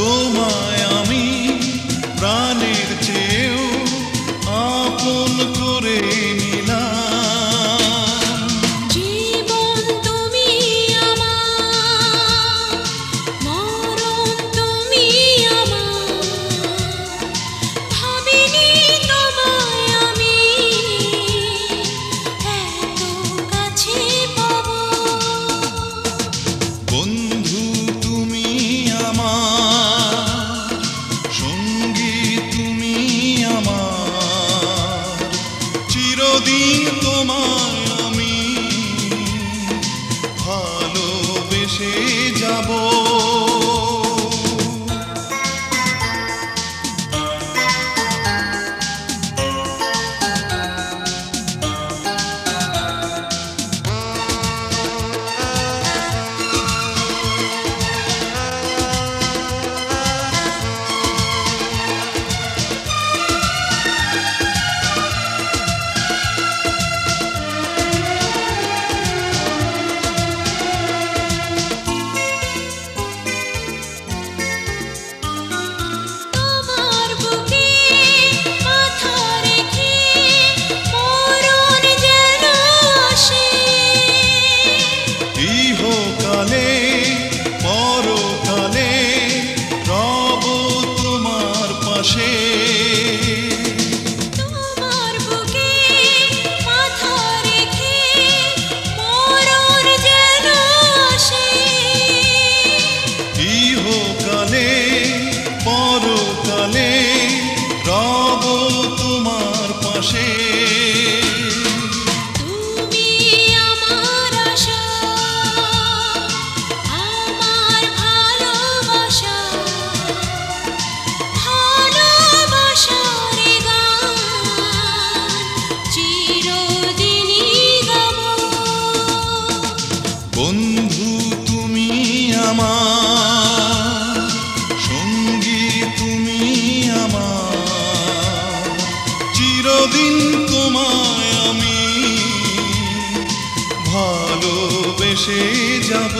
duman ভেসে যাব। She সঙ্গী তুমি আমার। চিরদিন আমি যাব।